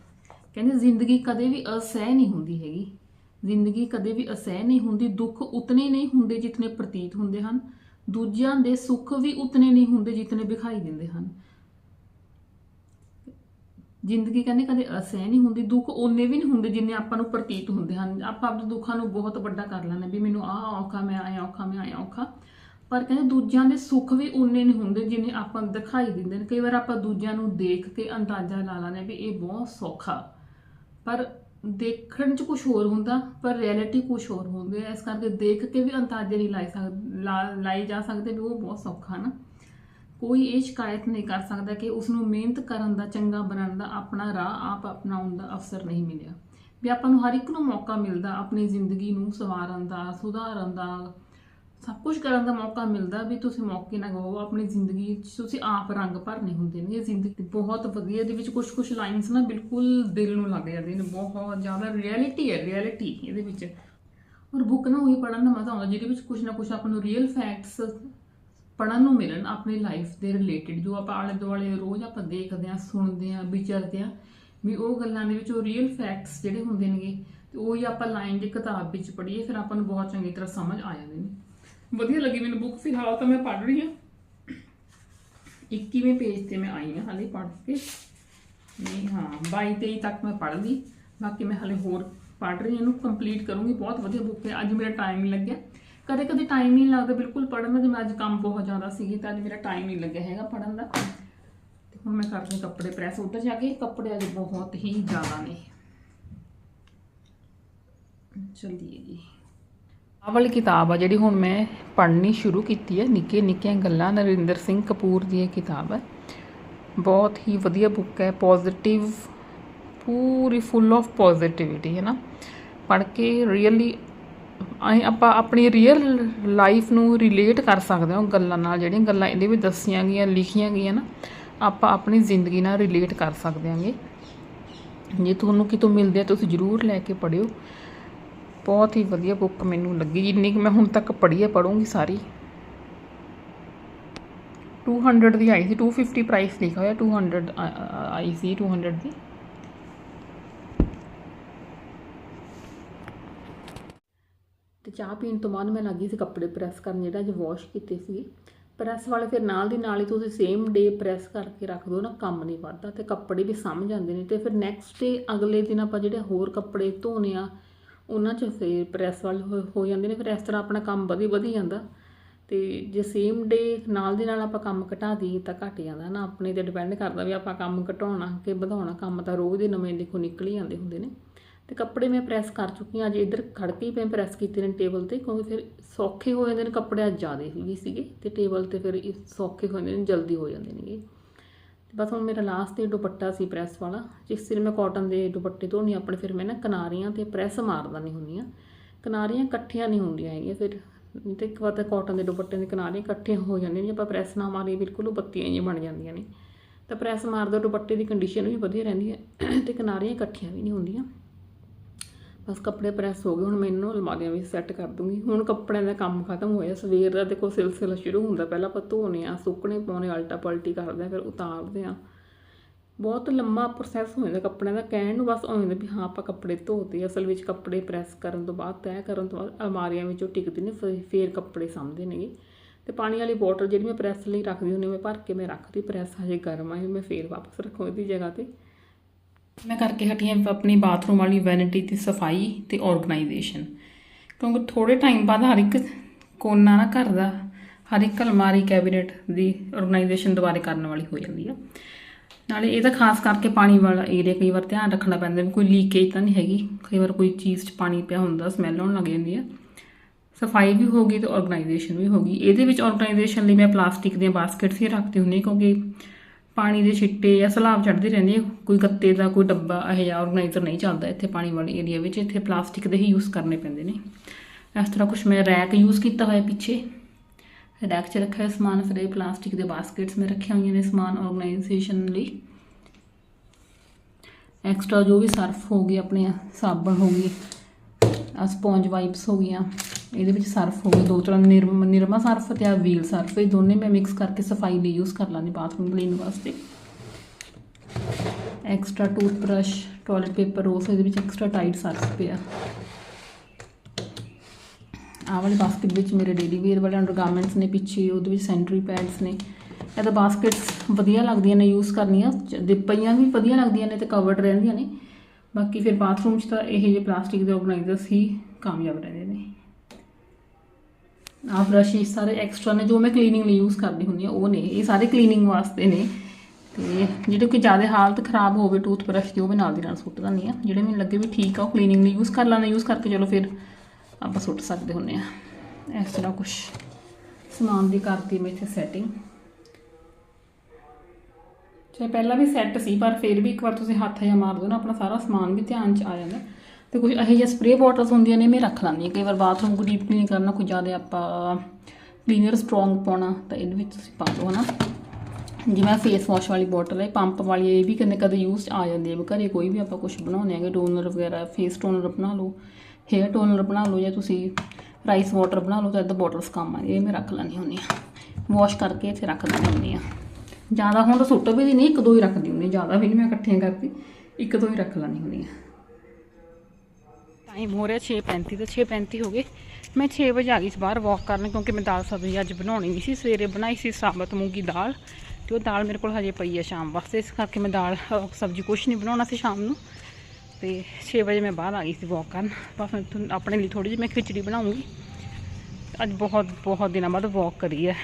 ਕਹਿੰਦੇ ਜ਼ਿੰਦਗੀ ਕਦੇ ਵੀ ਅਸਹਿ ਨਹੀਂ ਹੁੰਦੀ ਹੈਗੀ। ਜ਼ਿੰਦਗੀ ਕਦੇ ਵੀ ਅਸਹਿ ਨਹੀਂ ਹੁੰਦੀ, ਦੁੱਖ ਉਤਨੇ ਨਹੀਂ ਹੁੰਦੇ ਜਿਤਨੇ ਪ੍ਰਤੀਤ ਹੁੰਦੇ ਹਨ। ਦੂਜਿਆਂ ਦੇ ਸੁੱਖ ਵੀ ਉਤਨੇ ਨਹੀਂ ਹੁੰਦੇ ਜਿਤਨੇ ਵਿਖਾਈ ਦਿੰਦੇ ਹਨ। ਜ਼ਿੰਦਗੀ ਕਹਿੰਦੇ ਕਦੇ ਅਸਹਿ ਨਹੀਂ ਹੁੰਦੀ, ਦੁੱਖ ਓਨੇ ਵੀ ਨਹੀਂ ਹੁੰਦੇ ਜਿੰਨੇ ਆਪਾਂ ਨੂੰ ਪ੍ਰਤੀਤ ਹੁੰਦੇ ਹਨ। ਆਪਾਂ ਆਪਣੇ ਦੁੱਖਾਂ ਨੂੰ ਬਹੁਤ ਵੱਡਾ ਕਰ ਲੈਂਦੇ ਵੀ ਮੈਨੂੰ ਆਹ ਔਖਾ, ਮੈਂ ਆਇਆ ਔਖਾ, ਮੈਂ ਆਇਆ ਔਖਾ। ਪਰ ਕਹਿੰਦੇ ਦੂਜਿਆਂ ਦੇ ਸੁੱਖ ਵੀ ਓਨੇ ਨਹੀਂ ਹੁੰਦੇ ਜਿੰਨੇ ਆਪਾਂ ਦਿਖਾਈ ਦਿੰਦੇ ਨੇ ਕਈ ਵਾਰ ਆਪਾਂ ਦੂਜਿਆਂ ਨੂੰ ਦੇਖ ਕੇ ਅੰਦਾਜ਼ਾ ਲਾ ਲੈਂਦੇ ਹਾਂ ਵੀ ਇਹ ਬਹੁਤ ਸੌਖਾ। ਪਰ ਦੇਖਣ 'ਚ ਕੁਝ ਹੋਰ ਹੁੰਦਾ, ਪਰ ਰਿਐਲਿਟੀ ਕੁਝ ਹੋਰ ਹੁੰਦੀ ਹੈ ਇਸ ਕਰਕੇ ਦੇਖ ਕੇ ਵੀ ਅੰਦਾਜ਼ੇ ਨਹੀਂ ਲਾਈ ਸਕ, ਲਾ- ਲਾਏ ਜਾ ਸਕਦੇ ਵੀ ਉਹ ਬਹੁਤ ਸੌਖਾ ਨਾ। ਕੋਈ ਇਹ ਸ਼ਿਕਾਇਤ ਨਹੀਂ ਕਰ ਸਕਦਾ ਕਿ ਉਸ ਨੂੰ ਮਿਹਨਤ ਕਰਨ ਦਾ, ਚੰਗਾ ਬਣਨ ਦਾ, ਆਪਣਾ ਰਾਹ ਆਪ ਅਪਣਾਉਣ ਦਾ ਅਵਸਰ ਨਹੀਂ ਮਿਲਿਆ। ਵੀ ਆਪਾਂ ਨੂੰ ਹਰ ਇੱਕ ਨੂੰ ਮੌਕਾ ਮਿਲਦਾ ਆਪਣੀ ਜ਼ਿੰਦਗੀ ਨੂੰ ਸਵਾਰਨ ਦਾ, ਸੁਧਾਰਨ ਦਾ ਸਭ ਕੁਝ ਕਰਨ ਦਾ ਮੌਕਾ ਮਿਲਦਾ ਵੀ ਤੁਸੀਂ ਮੌਕੇ ਨਾ ਗਵਾਓ ਆਪਣੀ ਜ਼ਿੰਦਗੀ 'ਚ ਤੁਸੀਂ ਆਪ ਰੰਗ ਭਰਨੇ ਹੁੰਦੇ ਨੇ। ਇਹ ਜ਼ਿੰਦਗੀ ਬਹੁਤ ਵਧੀਆ, ਇਹਦੇ ਵਿੱਚ ਕੁਝ ਕੁਝ ਲਾਈਨਸ ਨਾ ਬਿਲਕੁਲ ਦਿਲ ਨੂੰ ਲੱਗ ਜਾਂਦੇ ਨੇ। ਬਹੁਤ ਜ਼ਿਆਦਾ ਰਿਐਲਿਟੀ ਹੈ ਰਿਐਲਿਟੀ ਇਹਦੇ ਵਿੱਚ। ਔਰ ਬੁੱਕ ਨਾ ਉਹੀ ਪੜ੍ਹਨ ਦਾ ਮਜ਼ਾ ਆਉਂਦਾ, ਜਿਹਦੇ ਵਿੱਚ ਕੁਝ ਨਾ ਕੁਝ ਆਪਾਂ ਨੂੰ ਰੀਅਲ ਫੈਕਟਸ ਪੜਨ ਨੂੰ ਮਿਲਣ ਆਪਣੀ ਲਾਈਫ ਦੇ ਰਿਲੇਟਡ ਜੋ ਆਪਾਂ ਆਲੇ ਦੁਆਲੇ ਰੋਜ਼ ਆਪਾਂ ਦੇਖਦੇ ਆ ਸੁਣਦੇ ਆ ਵਿਚਰਦੇ ਆ ਵੀ ਉਹ ਗੱਲਾਂ ਦੇ ਵਿੱਚ ਉਹ ਰੀਅਲ ਫੈਕਟਸ ਜਿਹੜੇ ਹੁੰਦੇ ਨੇਗੇ, ਤੇ ਉਹੀ ਆਪਾਂ ਲਾਈਨ ਦੀ ਕਿਤਾਬ ਵਿੱਚ ਪੜ੍ਹੀਏ, ਫਿਰ ਆਪਾਂ ਨੂੰ ਬਹੁਤ ਚੰਗੀ ਤਰ੍ਹਾਂ ਸਮਝ ਆ ਜਾਂਦੇ ਨੇ ਵਧੀਆ ਲੱਗੀ ਮੈਨੂੰ ਬੁੱਕ ਫਿਲਹਾਲ ਤਾਂ ਮੈਂ ਪੜ੍ਹ ਰਹੀ ਹਾਂ। 21ਵੇਂ ਪੇਜ ਤੇ ਮੈਂ ਆਈ ਹਾਂ ਹਾਲੇ ਪੜ੍ਹ ਕੇ। ਨਹੀਂ, ਹਾਂ 22 23 ਤੱਕ ਮੈਂ ਪੜ੍ਹ ਲਈ। ਬਾਕੀ ਮੈਂ ਹਾਲੇ ਹੋਰ ਪੜ੍ਹ ਰਹੀ ਹਾਂ, ਇਹਨੂੰ ਕੰਪਲੀਟ ਕਰੂੰਗੀ। ਬਹੁਤ ਵਧੀਆ ਬੁੱਕ ਹੈ। ਅੱਜ ਮੇਰਾ ਟਾਈਮ ਨਹੀਂ ਲੱਗਿਆ। ਕਦੇ ਕਦੇ ਟਾਈਮ ਨਹੀਂ ਲੱਗਦਾ ਬਿਲਕੁਲ ਪੜ੍ਹਨ ਦਾ। ਜਿਵੇਂ ਅੱਜ ਕੰਮ ਬਹੁਤ ਜ਼ਿਆਦਾ ਸੀਗੀ, ਤਾਂ ਅੱਜ ਮੇਰਾ ਟਾਈਮ ਨਹੀਂ ਲੱਗਿਆ ਹੈਗਾ ਪੜ੍ਹਨ ਦਾ। ਤੇ ਹੁਣ ਮੈਂ ਕਰਦੀ ਕੱਪੜੇ ਪ੍ਰੈਸ। ਉੱਧਰ ਜਾ ਕੇ ਕੱਪੜੇ ਅੱਜ ਬਹੁਤ ਹੀ ਜ਼ਿਆਦਾ ਨੇ। ਚਲਿਏ ਜੀ। ਆਹ ਵਾਲੀ ਕਿਤਾਬ ਆ ਜਿਹੜੀ ਹੁਣ ਮੈਂ ਪੜ੍ਹਨੀ ਸ਼ੁਰੂ ਕੀਤੀ ਹੈ ਨਿੱਕੇ ਨਿੱਕੀਆਂ ਗੱਲਾਂ, ਨਰਿੰਦਰ ਸਿੰਘ ਕਪੂਰ ਦੀ ਇਹ ਕਿਤਾਬ ਹੈ ਬਹੁਤ ਹੀ ਵਧੀਆ ਬੁੱਕ ਹੈ ਪੋਜ਼ਿਟਿਵ ਪੂਰੀ ਫੁੱਲ ਆਫ ਪੋਜ਼ਿਟਿਵਿਟੀ ਹੈ ਨਾ? ਪੜ੍ਹ ਕੇ ਰੀਅਲੀ ਆਪਾਂ ਆਪਣੀ ਰੀਅਲ ਲਾਈਫ ਨੂੰ ਰਿਲੇਟ ਕਰ ਸਕਦੇ ਹਾਂ ਉਹ ਗੱਲਾਂ ਨਾਲ, ਜਿਹੜੀਆਂ ਗੱਲਾਂ ਇਹਦੇ ਵਿੱਚ ਦੱਸੀਆਂ ਗਈਆਂ, ਲਿਖੀਆਂ ਗਈਆਂ ਨਾ, ਆਪਾਂ ਆਪਣੀ ਜ਼ਿੰਦਗੀ ਨਾਲ ਰਿਲੇਟ ਕਰ ਸਕਦੇ ਹਾਂਗੇ। ਜੇ ਤੁਹਾਨੂੰ ਕਿਤੋਂ ਮਿਲਦੇ ਆ, ਤੁਸੀਂ ਜ਼ਰੂਰ ਲੈ ਕੇ ਪੜਿਓ ਬਹੁਤ ਹੀ ਵਧੀਆ ਬੁੱਕ ਮੈਨੂੰ ਲੱਗੀ, ਜਿੰਨੀ ਕਿ ਮੈਂ ਹੁਣ ਤੱਕ ਪੜ੍ਹੀ ਹੈ ਪੜੂੰਗੀ ਸਾਰੀ। 200 ਦੀ ਆਈ ਸੀ 250 ਪ੍ਰਾਈਸ ਲਿਖਿਆ ਹੋਇਆ 200 ਆ- ਆਈ ਸੀ 200 ਦੀ। ਤੇ ਚਾਹ ਪੀਣ ਤੋਂ ਬਾਅਦ ਮੈਂ ਲੱਗੀ ਸੀ ਕੱਪੜੇ ਪ੍ਰੈਸ ਕਰਨ, ਜਿਹੜਾ ਅੱਜ ਵਾਸ਼ ਕੀਤੇ ਸੀ ਪ੍ਰੈਸ ਵਾਲੇ ਫਿਰ ਨਾਲ ਦੀ ਨਾਲ ਹੀ ਤੁਸੀਂ ਸੇਮ ਡੇ ਪ੍ਰੈਸ ਕਰਕੇ ਰੱਖ ਦਿਓ ਨਾ, ਕੰਮ ਨਹੀਂ ਵੱਧਦਾ ਤੇ ਕੱਪੜੇ ਵੀ ਸਮਝ ਜਾਂਦੇ ਨੇ। ਤੇ ਫਿਰ ਨੈਕਸਟ ਡੇ ਅਗਲੇ ਦਿਨ ਆਪਾਂ ਜਿਹੜੇ ਹੋਰ ਕੱਪੜੇ ਧੋਣੇ ਆ ਉਹਨਾਂ 'ਚ ਫਿਰ ਪ੍ਰੈਸ ਵਾਲੇ ਹੋ- ਹੋ ਜਾਂਦੇ ਨੇ, ਫਿਰ ਇਸ ਤਰ੍ਹਾਂ ਆਪਣਾ ਕੰਮ ਵਧੀ ਵਧੀ ਜਾਂਦਾ। ਤੇ ਜੇ ਸੇਮ ਡੇ ਨਾਲ ਦੀ ਨਾਲ ਆਪਾਂ ਕੰਮ ਘਟਾ ਦਈਏ ਤਾਂ ਘਟ ਜਾਂਦਾ ਨਾ। ਆਪਣੇ ਤੇ ਡਿਪੈਂਡ ਕਰਦਾ ਵੀ ਆਪਾਂ ਕੰਮ ਘਟਾਉਣਾ ਕਿ ਵਧਾਉਣਾ। ਕੰਮ ਤਾਂ ਰੋਜ਼ ਦੇ ਨਵੇਂ ਦੇਖੋ ਨਿਕਲ ਹੀ ਜਾਂਦੇ ਹੁੰਦੇ ਨੇ। ਤੇ ਕੱਪੜੇ ਮੈਂ ਪ੍ਰੈਸ ਕਰ ਚੁੱਕੀ ਹਾਂ। ਅੱਜ ਇੱਧਰ ਖੜ ਕੇ ਹੀ ਮੈਂ ਪ੍ਰੈਸ ਕੀਤੇ ਨੇ ਟੇਬਲ ਤੇ, ਕਿਉਂਕਿ ਫਿਰ ਸੌਖੇ ਹੋ ਜਾਂਦੇ ਨੇ ਕੱਪੜੇ ਅੱਜ ਜ਼ਿਆਦਾ ਵੀ ਸੀਗੇ। ਤੇ ਟੇਬਲ ਤੇ ਫਿਰ ਸੌਖੇ ਹੋ ਜਾਂਦੇ ਨੇ, ਜਲਦੀ ਹੋ ਜਾਂਦੇ ਨੇਗੇ। ਬਸ ਹੁਣ ਮੇਰਾ ਲਾਸਟ ਤੇ ਦੁਪੱਟਾ ਸੀ ਪ੍ਰੈਸ ਵਾਲਾ। ਜਿਸ ਸਿਰ ਮੈਂ ਕਾਟਨ ਦੇ ਦੁਪੱਟੇ ਧੋਣੀ ਆਪਣੇ ਫਿਰ ਮੈਂ ਨਾ ਕਿਨਾਰੀਆਂ ਤੇ ਪ੍ਰੈਸ ਮਾਰਦਾ ਨਹੀਂ ਹੁੰਦੀਆਂ ਕਿਨਾਰੀਆਂ ਇਕੱਠੀਆਂ ਨਹੀਂ ਹੁੰਦੀਆਂ ਹੈਗੀਆਂ ਫਿਰ। ਨਹੀਂ ਤੇ ਇੱਕ ਵਾਰ ਤਾਂ ਕਾਟਨ ਦੇ ਦੁਪੱਟੇ ਦੇ ਕਿਨਾਰੇ ਇਕੱਠੇ ਹੋ ਜਾਂਦੇ ਨੇ, ਜੇ ਆਪਾਂ ਪ੍ਰੈਸ ਨਾ ਮਾਰੀਏ ਬਿਲਕੁਲ ਉਹ ਬੱਤੀਆਂ ਜਿਹੀਆਂ ਬਣ ਜਾਂਦੀਆਂ ਨੇ। ਤਾਂ ਪ੍ਰੈਸ ਮਾਰਦਾ ਦੁਪੱਟੇ ਦੀ ਕੰਡੀਸ਼ਨ ਵੀ ਵਧੀਆ ਰਹਿੰਦੀ ਹੈ ਤੇ ਕਿਨਾਰੀਆਂ ਇਕੱਠੀਆਂ ਵੀ ਨਹੀਂ ਹੁੰਦੀਆਂ। ਬਸ ਕੱਪੜੇ ਪ੍ਰੈਸ ਹੋ ਗਏ, ਹੁਣ ਮੈਂ ਇਹਨੂੰ ਅਲਮਾਰੀਆਂ ਵਿੱਚ ਸੈੱਟ ਕਰ ਦੂੰਗੀ। ਹੁਣ ਕੱਪੜਿਆਂ ਦਾ ਕੰਮ ਖਤਮ ਹੋਇਆ, ਸਵੇਰ ਦਾ ਦੇਖੋ ਸਿਲਸਿਲਾ ਸ਼ੁਰੂ ਹੁੰਦਾ, ਪਹਿਲਾਂ ਆਪਾਂ ਧੋਨੇ ਆ, ਸੁੱਕਣੇ ਪਾਉਣੇ ਅਲਟਾ ਪਲਟੀ ਕਰਦੇ ਆ, ਫਿਰ ਉਤਾਰਦੇ ਆ। ਬਹੁਤ ਲੰਮਾ ਪ੍ਰੋਸੈਸ ਹੋ ਜਾਂਦਾ ਕੱਪੜਿਆਂ ਦਾ, ਕਹਿਣ ਨੂੰ ਬਸ ਆਉਂਦਾ ਵੀ ਹਾਂ, ਆਪਾਂ ਕੱਪੜੇ ਧੋਤੇ, ਅਸਲ ਵਿੱਚ ਕੱਪੜੇ ਪ੍ਰੈਸ ਕਰਨ ਤੋਂ ਬਾਅਦ, ਤੈਅ ਕਰਨ ਤੋਂ ਬਾਅਦ ਅਲਮਾਰੀਆਂ ਵਿੱਚੋਂ ਟਿਕਦੇ ਨੇ, ਫਿਰ- ਫੇਰ ਕੱਪੜੇ ਸਾਂਭਦੇ ਨੇਗੇ। ਤੇ ਪਾਣੀ ਵਾਲੀ ਬੋਟਲ ਜਿਹੜੀ ਮੈਂ ਪ੍ਰੈਸ ਲਈ ਰੱਖਦੀ ਹੁੰਦੀ, ਮੈਂ ਭਰ ਕੇ ਮੈਂ ਰੱਖਦੀ, ਪ੍ਰੈਸ ਹਜੇ ਗਰਮ ਆ ਮੈਂ ਫੇਰ ਵਾਪਸ ਰੱਖੂ ਇਹਦੀ ਜਗ੍ਹਾ ਤੇ। ਮੈਂ ਕਰਕੇ ਹਟੀ ਹਾਂ ਆਪਣੀ ਬਾਥਰੂਮ ਵਾਲੀ ਵੈਨਿਟੀ ਦੀ ਸਫ਼ਾਈ ਤੇ ਆਰਗੇਨਾਈਜੇਸ਼ਨ ਕਿਉਂਕਿ ਥੋੜੇ ਟਾਈਮ ਬਾਅਦ ਹਰ ਇੱਕ ਕੋਨਾ ਨਾ ਘਰ ਦਾ, ਹਰ ਇੱਕ ਅਲਮਾਰੀ ਕੈਬਨਿਟ ਦੀ ਆਰਗੇਨਾਈਜੇਸ਼ਨ ਦੁਬਾਰੇ ਕਰਨ ਵਾਲੀ ਹੋ ਜਾਂਦੀ ਆ। ਨਾਲੇ ਇਹਦਾ ਖਾਸ ਕਰਕੇ ਪਾਣੀ ਵਾਲਾ ਏਰੀਆ ਕਈ ਵਾਰ ਧਿਆਨ ਰੱਖਣਾ ਪੈਂਦਾ ਵੀ ਕੋਈ ਲੀਕੇਜ ਤਾਂ ਨਹੀਂ ਹੈਗੀ। ਕਈ ਵਾਰ ਕੋਈ ਚੀਜ਼ 'ਚ ਪਾਣੀ ਪਿਆ ਹੁੰਦਾ ਸਮੈਲ ਆਉਣ ਲੱਗ ਜਾਂਦੀ ਆ। ਸਫ਼ਾਈ ਵੀ ਹੋ ਗਈ ਤੇ ਆਰਗੇਨਾਈਜੇਸ਼ਨ ਵੀ ਹੋ ਗਈ। ਇਹਦੇ ਵਿੱਚ ਆਰਗੇਨਾਈਜੇਸ਼ਨ ਲਈ ਮੈਂ ਪਲਾਸਟਿਕ ਦੀਆਂ ਬਾਸਕਟਸ ਹੀ ਰੱਖਦੀ ਹੁੰਦੀ ਕਿਉਂਕਿ ਪਾਣੀ ਦੇ ਛਿੱਟੇ ਜਾਂ ਸਲਾਬ ਚੜਦੇ ਰਹਿੰਦੇ ਆ, ਕੋਈ ਗੱਤੇ ਦਾ, ਕੋਈ ਡੱਬਾ, ਇਹ ਜਿਹਾ ਆਰਗੇਨਾਈਜ਼ਰ ਨਹੀਂ ਚੱਲਦਾ ਇੱਥੇ ਪਾਣੀ ਵਾਲੇ ਏਰੀਆ ਵਿੱਚ, ਇੱਥੇ ਪਲਾਸਟਿਕ ਦੇ ਹੀ ਯੂਜ਼ ਕਰਨੇ ਪੈਂਦੇ ਨੇ। ਇਸ ਤਰ੍ਹਾਂ ਕੁਝ ਮੈਂ ਰੈਕ ਯੂਜ਼ ਕੀਤਾ ਹੋਇਆ ਪਿੱਛੇ। ਰੈਕ 'ਚ ਰੱਖਿਆ ਹੋਇਆ ਸਮਾਨ, ਫਿਰ ਇਹ ਪਲਾਸਟਿਕ ਦੇ ਬਾਸਕਟਸ ਮੈਂ ਰੱਖੀਆਂ ਹੋਈਆਂ ਨੇ ਸਮਾਨ ਆਰਗੇਨਾਈਜੇਸ਼ਨ ਲਈ। ਐਕਸਟਰਾ ਜੋ ਵੀ ਸਰਫ ਹੋ ਗਈ, ਆਪਣੇ ਸਾਬਣ ਹੋ ਗਈ ਆ ਸਪੌਂਜ ਵਾਈਪਸ ਹੋ ਗਈਆਂ। ਇਹਦੇ ਵਿੱਚ ਸਰਫ ਹੋ ਗਏ, ਦੋ ਤਰ੍ਹਾਂ ਦੇ ਨਿਰਮ, ਨਿਰਮਾ ਸਰਫ ਤੇ ਆ ਵੀਲ ਸਰਫ। ਇਹ ਦੋਨੇ ਮੈਂ ਮਿਕਸ ਕਰਕੇ ਸਫ਼ਾਈ ਲਈ ਯੂਜ਼ ਕਰ ਲਾਂਗੀ ਬਾਥਰੂਮ ਕਲੀਨ ਵਾਸਤੇ। ਐਕਸਟਰਾ ਟੂਥਬ੍ਰਸ਼ ਟਾਇਲਟ ਪੇਪਰ ਉਸ ਇਹਦੇ ਵਿੱਚ ਐਕਸਟਰਾ ਟਾਈਟ ਸਰਫ ਪਿਆ ਆਹ ਵਾਲੇ ਬਾਸਕਟ ਵਿੱਚ ਮੇਰੇ ਡੇਲੀ ਵੇਅਰ ਵਾਲੇ ਅੰਡਰਗਾਰਮੈਂਟਸ ਨੇ ਪਿੱਛੇ, ਉਹਦੇ ਵਿੱਚ ਸੈਂਟਰੀ ਪੈਡਸ ਨੇ। ਇਹ ਤਾਂ ਬਾਸਕਟਸ ਵਧੀਆ ਲੱਗਦੀਆਂ ਨੇ ਯੂਜ਼ ਕਰਨੀਆਂ। ਚ- ਪਈਆਂ ਵੀ ਵਧੀਆ ਲੱਗਦੀਆਂ ਨੇ ਤੇ ਕਵਰਡ ਰਹਿੰਦੀਆਂ ਨੇ। ਬਾਕੀ ਫਿਰ ਬਾਥਰੂਮ 'ਚ ਤਾਂ ਇਹ ਜਿਹੇ ਪਲਾਸਟਿਕ ਦੇ ਆਰਗੇਨਾਈਜ਼ਰਸ ਹੀ ਕਾਮਯਾਬ ਰਹਿੰਦੇ ਨੇ। ਆਹ ਬ੍ਰਸ਼ਿਸ ਸਾਰੇ ਐਕਸਟਰਾ ਨੇ, ਜੋ ਮੈਂ ਕਲੀਨਿੰਗ ਲਈ ਯੂਜ਼ ਕਰਦੀ ਹੁੰਦੀ ਆ ਉਹ ਨੇ, ਇਹ ਸਾਰੇ ਕਲੀਨਿੰਗ ਵਾਸਤੇ ਨੇ। ਤੇ ਜਿਹੜੇ ਕੋਈ ਜ਼ਿਆਦਾ ਹਾਲਤ ਖਰਾਬ ਹੋਵੇ ਟੂਥਬ੍ਰਸ਼ ਦੀ, ਉਹ ਮੈਂ ਨਾਲ ਦੀ ਨਾਲ ਸੁੱਟ ਦਿੰਦੀ ਆ ਜਿਹੜੇ ਮੈਨੂੰ ਲੱਗੇ ਵੀ ਠੀਕ ਆ, ਉਹ ਕਲੀਨਿੰਗ ਲਈ ਯੂਜ਼ ਕਰ ਲਾਂਗੇ ਯੂਜ਼ ਕਰਕੇ ਚਲੋ ਫਿਰ ਆਪਾਂ ਸੁੱਟ ਸਕਦੇ ਹੁੰਦੇ ਆ ਇਸ ਤਰ੍ਹਾਂ ਕੁਝ ਸਮਾਨ ਦੀ ਕਰਤੀ ਮੈਂ ਇੱਥੇ ਸੈਟਿੰਗ ਚਾਹੇ ਪਹਿਲਾਂ ਵੀ ਸੈੱਟ ਸੀ, ਪਰ ਫਿਰ ਵੀ ਇੱਕ ਵਾਰ ਤੁਸੀਂ ਹੱਥ ਜਾਂ ਮਾਰ ਦਿਓ ਨਾ, ਆਪਣਾ ਸਾਰਾ ਸਮਾਨ ਵੀ ਧਿਆਨ 'ਚ ਆ ਜਾਂਦਾ। ਤੇ ਕੁਝ ਇਹੋ ਜਿਹੀਆਂ ਸਪਰੇਅ ਬੋਟਲਸ ਹੁੰਦੀਆਂ ਨੇ, ਮੈਂ ਰੱਖ ਲੈਂਦੀ ਹਾਂ। ਕਈ ਵਾਰ ਬਾਥਰੂਮ ਕੋ ਡੀਪ ਕਲੀਨ ਕਰਨਾ, ਕੋਈ ਜ਼ਿਆਦਾ ਆਪਾਂ ਕਲੀਨਰ ਸਟਰੋਂਗ ਪਾਉਣਾ, ਤਾਂ ਇਹਦੇ ਵਿੱਚ ਤੁਸੀਂ ਪਾ ਦਿਓ, ਹਨਾ? ਜਿਵੇਂ ਫੇਸ ਵਾਸ਼ ਵਾਲੀ ਬੋਟਲ ਹੈ ਪੰਪ ਵਾਲੀ, ਇਹ ਵੀ ਕਦੇ ਕਦੇ ਯੂਜ਼ ਆ ਜਾਂਦੀ ਹੈ। ਵੀ ਘਰੇ ਕੋਈ ਵੀ ਆਪਾਂ ਕੁਝ ਬਣਾਉਂਦੇ ਆਂਗੇ ਟੋਨਰ ਵਗੈਰਾ ਫੇਸ ਟੋਨਰ ਬਣਾ ਲਓ ਹੇਅਰ ਟੋਨਰ ਬਣਾ ਲਓ, ਜਾਂ ਤੁਸੀਂ ਰਾਈਸ ਵਾਟਰ ਬਣਾ ਲਓ, ਤਾਂ ਇਹਦਾ ਬੋਟਲਸ ਕੰਮ ਆ ਇਹ ਮੈਂ ਰੱਖ ਲੈਂਦੀ ਹੁੰਦੀ ਆ ਵਾਸ਼ ਕਰਕੇ ਇੱਥੇ ਰੱਖ ਦਿੰਦੀ ਹੁੰਦੀ ਆ ਜ਼ਿਆਦਾ ਹੁਣ ਤਾਂ ਸੁੱਟ ਵੀ ਦੀ ਨਹੀਂ, ਇੱਕ ਦੋ ਹੀ ਰੱਖਦੀ ਹੁੰਦੀ ਜ਼ਿਆਦਾ ਵੀ ਨਹੀਂ ਮੈਂ ਇਕੱਠੀਆਂ ਕਰਦੀ, ਇੱਕ ਦੋ ਹੀ ਰੱਖ ਲੈਂਦੀ ਹੁੰਦੀ ਆ ਟਾਈਮ ਹੋ ਰਿਹਾ 6:35 ਤੇ 6:35 ਹੋ ਗਏ। ਮੈਂ 6 ਵਜੇ ਆ ਗਈ ਸੀ ਬਾਹਰ ਵਾਕ ਕਰਨ ਕਿਉਂਕਿ ਮੈਂ ਦਾਲ ਸਬਜ਼ੀ ਅੱਜ ਬਣਾਉਣੀ ਨਹੀਂ ਸੀ। ਸਵੇਰੇ ਬਣਾਈ ਸੀ ਸਾਬਤ ਮੂੰਗੀ ਦਾਲ ਤੇ ਉਹ ਦਾਲ ਮੇਰੇ ਕੋਲ ਹਜੇ ਪਈ ਹੈ ਸ਼ਾਮ ਵਾਸਤੇ। ਇਸ ਕਰਕੇ ਮੈਂ ਦਾਲ ਸਬਜ਼ੀ ਕੁਛ ਨਹੀਂ ਬਣਾਉਣਾ ਸੀ ਸ਼ਾਮ ਨੂੰ। ਤੇ 6 ਵਜੇ ਮੈਂ ਬਾਹਰ ਆ ਗਈ ਸੀ ਵਾਕ ਕਰਨ। ਬਸ ਮੈਂ ਆਪਣੇ ਲਈ ਥੋੜੀ ਜਿਹੀ ਮੈਂ ਖਿਚੜੀ ਬਣਾਉਂਗੀ। ਅੱਜ ਬਹੁਤ ਬਹੁਤ ਦਿਨਾਂ ਬਾਅਦ ਵਾਕ ਕਰੀ ਹੈ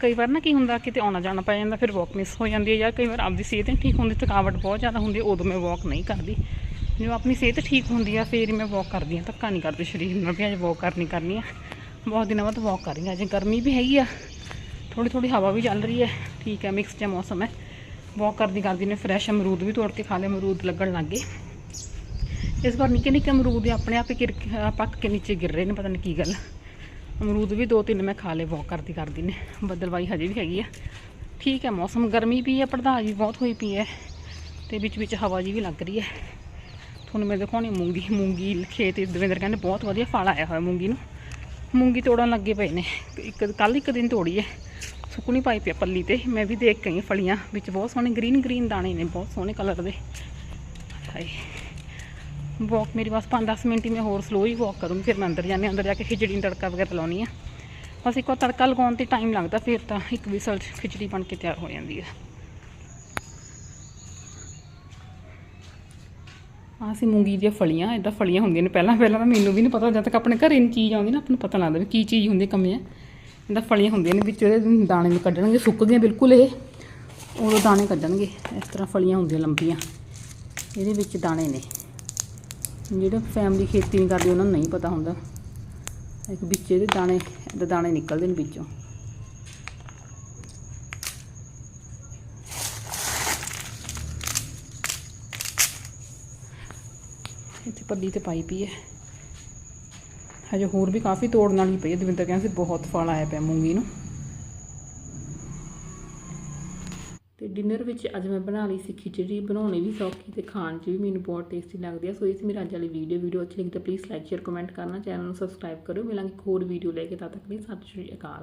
ਕਈ ਵਾਰ ਨਾ ਕੀ ਹੁੰਦਾ ਕਿਤੇ ਆਉਣਾ ਜਾਣਾ ਪੈ ਜਾਂਦਾ, ਫਿਰ ਵਾਕ ਮਿਸ ਹੋ ਜਾਂਦੀ ਹੈ ਜਾਂ ਕਈ ਵਾਰ ਆਪਦੀ ਸਿਹਤ ਨਹੀਂ ਠੀਕ ਹੁੰਦੀ, ਥਕਾਵਟ ਬਹੁਤ ਜ਼ਿਆਦਾ ਹੁੰਦੀ ਉਦੋਂ ਮੈਂ ਵਾਕ ਨਹੀਂ ਕਰਦੀ। ਜਦੋਂ ਆਪਣੀ ਸਿਹਤ ਠੀਕ ਹੁੰਦੀ ਆ, ਫੇਰ ਹੀ ਮੈਂ ਵਾਕ ਕਰਦੀ ਹਾਂ, ਧੱਕਾ ਨਹੀਂ ਕਰਦੀ ਸਰੀਰ ਨਾਲ ਵੀ, ਅੱਜ ਵਾਕ ਕਰਨੀ ਕਰਨੀ ਆ। ਬਹੁਤ ਦਿਨਾਂ ਬਾਅਦ ਵਾਕ ਕਰ ਰਹੀ ਹਾਂ, ਅੱਜ ਗਰਮੀ ਵੀ ਹੈਗੀ ਆ ਥੋੜੀ ਥੋੜੀ ਹਵਾ ਵੀ ਚੱਲ ਰਹੀ ਹੈ, ਠੀਕ ਹੈ ਮਿਕਸ ਜਿਹਾ ਮੌਸਮ ਹੈ। ਵਾਕ ਕਰਦੀ ਕਰਦੀ ਨੇ ਫਰੈਸ਼ ਅਮਰੂਦ ਵੀ ਤੋੜ ਕੇ ਖਾ ਲਏ, ਅਮਰੂਦ ਲੱਗਣ ਲੱਗ ਗਏ। ਇਸ ਵਾਰ ਨਿੱਕੇ ਨਿੱਕੇ ਅਮਰੂਦ ਆਪਣੇ ਆਪ ਹੀ ਗਿਰ ਪੱਕ ਕੇ ਨੀਚੇ ਗਿਰ ਰਹੇ ਨੇ, ਪਤਾ ਨਹੀਂ ਕੀ ਗੱਲ। ਅਮਰੂਦ ਵੀ ਦੋ ਤਿੰਨ ਮੈਂ ਖਾ ਲਏ ਵਾਕ ਕਰਦੀ ਕਰਦੀ ਨੇ, ਬੱਦਲਵਾਈ ਹਜੇ ਵੀ ਹੈਗੀ ਆ। ਠੀਕ ਹੈ, ਮੌਸਮ ਗਰਮੀ ਵੀ ਹੈ ਪੜਦਾ ਵੀ ਬਹੁਤ ਹੋਈ ਪਈ ਹੈ, ਤੇ ਵਿੱਚ ਵਿੱਚ ਹਵਾ ਜੀ ਵੀ ਲੱਗ ਰਹੀ ਹੈ। ਤੁਹਾਨੂੰ ਮੈਂ ਦਿਖਾਉਣੀ ਮੂੰਗੀ ਮੂੰਗੀ ਖੇਤ ਦਵਿੰਦਰ ਕਹਿੰਦੇ ਬਹੁਤ ਵਧੀਆ ਫਲ ਆਇਆ ਹੋਇਆ ਮੂੰਗੀ ਨੂੰ। ਮੂੰਗੀ ਤੋੜਨ ਲੱਗੇ ਪਏ ਨੇ। ਇੱਕ ਕੱਲ ਇੱਕ ਦਿਨ ਤੋੜੀ ਹੈ। ਸੁੱਕਣੀ ਪਾਈ ਪਿਆ ਪੱਲੀ ਤੇ। ਮੈਂ ਵੀ ਦੇਖ ਕੇ ਫਲੀਆਂ। ਵਿੱਚ ਬਹੁਤ ਸੋਹਣੇ ਗ੍ਰੀਨ ਗ੍ਰੀਨ ਦਾਣੇ ਨੇ, ਬਹੁਤ ਸੋਹਣੇ ਕਲਰ ਦੇ। ਹਾਏ। ਵਾਕ ਮੇਰੀ ਬਸ 5-10 ਮਿੰਟ ਹੀ ਮੈਂ ਹੋਰ ਸਲੋ ਹੀ ਵਾਕ ਕਰੂੰਗੀ, ਫਿਰ ਮੈਂ ਅੰਦਰ ਜਾਂਦੀ ਹਾਂ। ਅੰਦਰ ਜਾ ਕੇ ਖਿਚੜੀ ਨੂੰ ਤੜਕਾ ਵਗੈਰਾ ਲਾਉਣੀ ਆ। ਬਸ ਇੱਕ ਵਾਰ ਤੜਕਾ ਲਗਾਉਣ ਤੇ ਟਾਈਮ ਲੱਗਦਾ, ਫਿਰ ਤਾਂ ਇੱਕ ਵਿਸਲ 'ਚ ਖਿਚੜੀ ਬਣ ਕੇ ਤਿਆਰ ਹੋ ਜਾਂਦੀ ਹੈ ਆਹ ਸੀ ਮੂੰਗੀ ਦੀਆਂ ਫਲੀਆਂ ਇਦਾਂ ਫਲੀਆਂ ਹੁੰਦੀਆਂ ਨੇ ਪਹਿਲਾਂ ਪਹਿਲਾਂ ਤਾਂ ਮੈਨੂੰ ਵੀ ਨਹੀਂ ਪਤਾ, ਜਦ ਤੱਕ ਆਪਣੇ ਘਰੇ ਨਹੀਂ ਚੀਜ਼ ਆਉਂਦੀ ਨਾ, ਆਪਾਂ ਨੂੰ ਪਤਾ ਲੱਗਦਾ ਵੀ ਕੀ ਚੀਜ਼ ਹੁੰਦੀ ਕਮੀ ਹੈ ਇਦਾਂ ਫਲੀਆਂ ਹੁੰਦੀਆਂ ਨੇ, ਵਿੱਚ ਉਹਦੇ ਦਾਣੇ ਵੀ ਕੱਢਣਗੇ, ਸੁੱਕ ਗਏ ਬਿਲਕੁਲ ਇਹ। ਉਦੋਂ ਦਾਣੇ ਕੱਢਣਗੇ, ਇਸ ਤਰ੍ਹਾਂ ਫਲੀਆਂ ਹੁੰਦੀਆਂ ਲੰਬੀਆਂ। ਇਹਦੇ ਵਿੱਚ ਦਾਣੇ ਨੇ। ਜਿਹੜੇ ਫੈਮਿਲੀ ਖੇਤੀ ਨਹੀਂ ਕਰਦੇ, ਉਹਨਾਂ ਨੂੰ ਨਹੀਂ ਪਤਾ ਹੁੰਦਾ। ਇੱਕ ਵਿੱਚ ਇਹਦੇ ਦਾਣੇ ਇਹਦੇ ਦਾਣੇ ਨਿਕਲਦੇ ਨੇ ਵਿੱਚੋਂ। ਇੱਥੇ ਪੱਲੀ ਤੇ ਪਾਈ ਪਈ ਹੈ। ਹਜੇ ਹੋਰ ਵੀ ਕਾਫੀ ਤੋੜਨ ਵਾਲੀ ਪਈ ਹੈ। ਦਵਿੰਦਰ ਕਹਿੰਦੇ ਸੀ ਬਹੁਤ ਫਲ ਆਇਆ ਪਿਆ ਮੂੰਗੀ ਨੂੰ। ਤੇ ਡਿਨਰ ਵਿੱਚ ਅੱਜ ਮੈਂ ਬਣਾ ਲਈ ਸੀ ਖਿਚੜੀ। ਬਣਾਉਣੀ ਵੀ ਸੌਖੀ ਤੇ ਖਾਣ 'ਚ ਵੀ ਮੈਨੂੰ ਬਹੁਤ ਟੇਸਟੀ ਲੱਗਦੀ ਹੈ ਸੋ ਇਹ ਸੀ ਮੇਰੀ ਅੱਜ ਵਾਲੀ ਵੀਡੀਓ ਵੀਡੀਓ ਅੱਛੀ ਲੱਗੀ ਤਾਂ ਪਲੀਜ਼ ਲਾਈਕ ਸ਼ੇਅਰ ਕਮੈਂਟ ਕਰਨਾ। ਚੈਨਲ ਨੂੰ ਸਬਸਕ੍ਰਾਈਬ ਕਰੋ ਮਿਲਾਂਗੇ ਇੱਕ ਹੋਰ ਵੀਡੀਓ ਲੈ ਕੇ। ਤਦ ਤੱਕ ਲਈ ਸਤਿ ਸ਼੍ਰੀ ਅਕਾਲ।